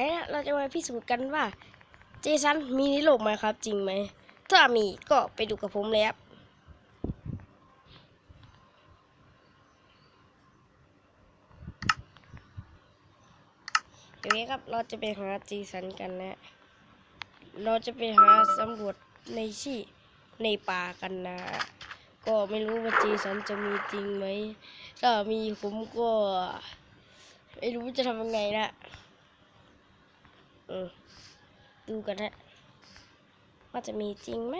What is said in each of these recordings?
เอ๊ะเราจะมาพิสูจน์กันว่า เจสันมีในโลกไหมครับ จริงไหม ถ้ามีก็ไปดูกับผมเลยครับเดี๋ยวนี้ครับเราจะไปหาเจสันกันนะ เราจะไปหาสำรวจในที่ในป่ากันนะ ก็ไม่รู้ว่าเจสันจะมีจริงไหม ถ้ามีผมก็ ไม่รู้จะทำยังไงนะ ดูกันนะว่าจะมีจริงไหม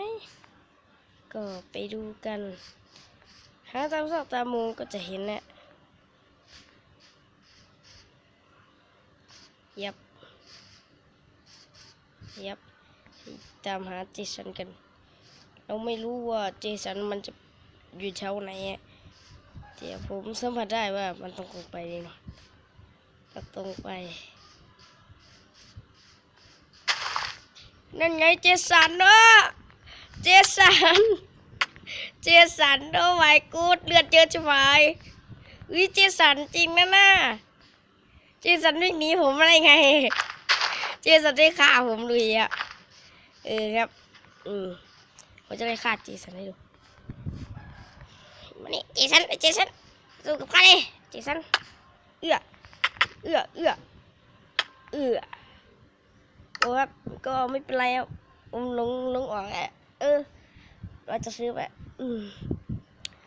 ก็ไปดูกัน หาตามซอกตามมุมก็จะเห็นแหละยับ ยับ ตามหาเจสันกัน เราไม่รู้ว่าเจสันมันจะอยู่แถวไหนอะแต่ผมสัมผัสได้ว่ามันต้องตรงไปเลยเนาะต้องตรงไป นั่นไงเจสันเนาะเจสัน เจสันโอ้ my god เลือดเยอะชิบหายอุ้ยเจสันจริงนะน่ะเจสันวิ่งหนีผมอะไรไง เจสันได้ฆ่าผมเลยอะเออครับ อืมผมจะได้ฆ่าเจสันให้ดูมานี่เจสันเจสันสู้กับข้าเลยเจสันเอื้อเอื้อเอื้อเอื้อ โอ้ครับก็ไม่เป็นไรครับผมลงลงออกแหละเออ เราจะซื้อไปอืม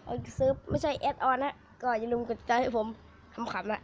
เอาซื้อไม่ใช่แอดออนนะก็อย่าลืมกดติดตามให้ผมทำขำนะ